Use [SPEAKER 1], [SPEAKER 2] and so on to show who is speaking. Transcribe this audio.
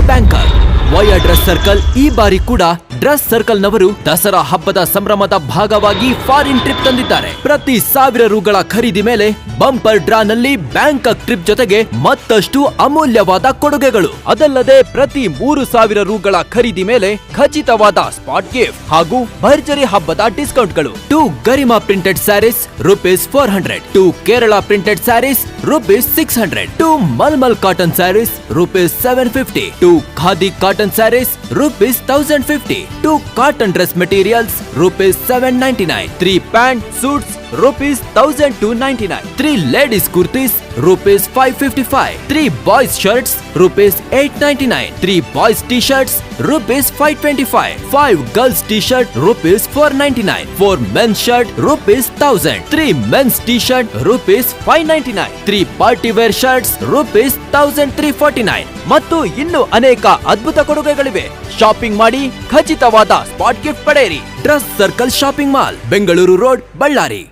[SPEAKER 1] Banker Y address circle ಈ ಬಾರಿ ಕೂಡ ಡ್ರೆಸ್ ಸರ್ಕಲ್ ನವರು ದಸರಾ ಹಬ್ಬದ ಸಂಭ್ರಮದ ಭಾಗವಾಗಿ ಫಾರಿನ್ ಟ್ರಿಪ್ ತಂದಿದ್ದಾರೆ. ಪ್ರತಿ ಸಾವಿರ ರುಗಳ ಖರೀದಿ ಮೇಲೆ ಬಂಪರ್ ಡ್ರಾನಲ್ಲಿ ಬ್ಯಾಂಕಾಕ್ ಟ್ರಿಪ್ ಜೊತೆಗೆ ಮತ್ತಷ್ಟು ಅಮೂಲ್ಯವಾದ ಕೊಡುಗೆಗಳು. ಅದಲ್ಲದೆ ಪ್ರತಿ ಮೂರು ಸಾವಿರ ರುಗಳ ಖರೀದಿ ಮೇಲೆ ಖಚಿತವಾದ ಸ್ಪಾಟ್ ಗಿಫ್ಟ್ ಹಾಗೂ ಭರ್ಜರಿ ಹಬ್ಬದ ಡಿಸ್ಕೌಂಟ್ಗಳು. Two Garima printed sarees, rupees four hundred. Two Kerala printed sarees, rupees six hundred. Two Malmal cotton sarees, rupees seven fifty. Two Khadi cotton sarees, rupees thousand fifty. 2 cotton dress materials rupees 799 3 pant suits rupees seven ninety nine three pant suits rupees 1299 nine three boys T 555 rupees five twenty five 899 girls T shirt rupees four 525 nine four men's shirt rupees 499 three men's shirt shirt 1000 five ninety nine three party 599 shirts rupees wear three forty 1349 ಮತ್ತು ಇನ್ನು ಅನೇಕ ಅದ್ಭುತ ಕೊಡುಗೆಗಳಿವೆ. Shopping ಮಾಡಿ ಖಚಿತವಾದ spot gift ಪಡೆಯಿರಿ. Dress circle shopping mall Bengaluru road Ballari